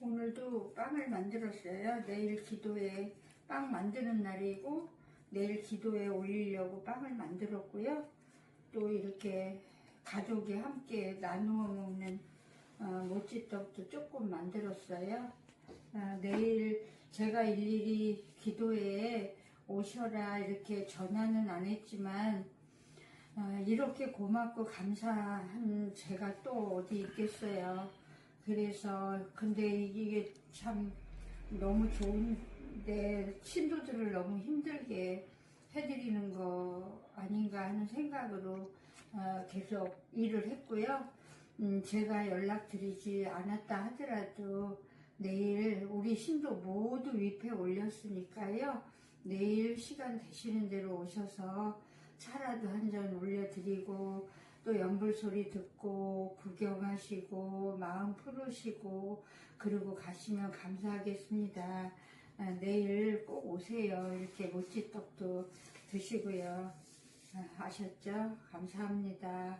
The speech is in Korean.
오늘도 빵을 만들었어요. 내일 기도에 빵 만드는 날이고 내일 기도에 올리려고 빵을 만들었고요. 또 이렇게 가족이 함께 나누어 먹는 어, 모찌떡도 조금 만들었어요. 아, 내일 제가 일일이 기도에 오셔라 이렇게 전화는 안 했지만 아, 이렇게 고맙고 감사한 제가 또 어디 있겠어요. 그래서 근데 이게 참 너무 좋은데 신도들을 너무 힘들게 해드리는 거 아닌가 하는 생각으로 어, 계속 일을 했고요. 음, 제가 연락드리지 않았다 하더라도 내일 우리 신도 모두 위패 올렸으니까요. 내일 시간 되시는 대로 오셔서 차라도 한 잔 올려드리고 또 연불 소리 듣고 구경하시고 마음 풀으시고 그리고 가시면 감사하겠습니다. 아, 내일 꼭 오세요. 이렇게 모찌떡도 드시고요. 아, 아셨죠? 감사합니다.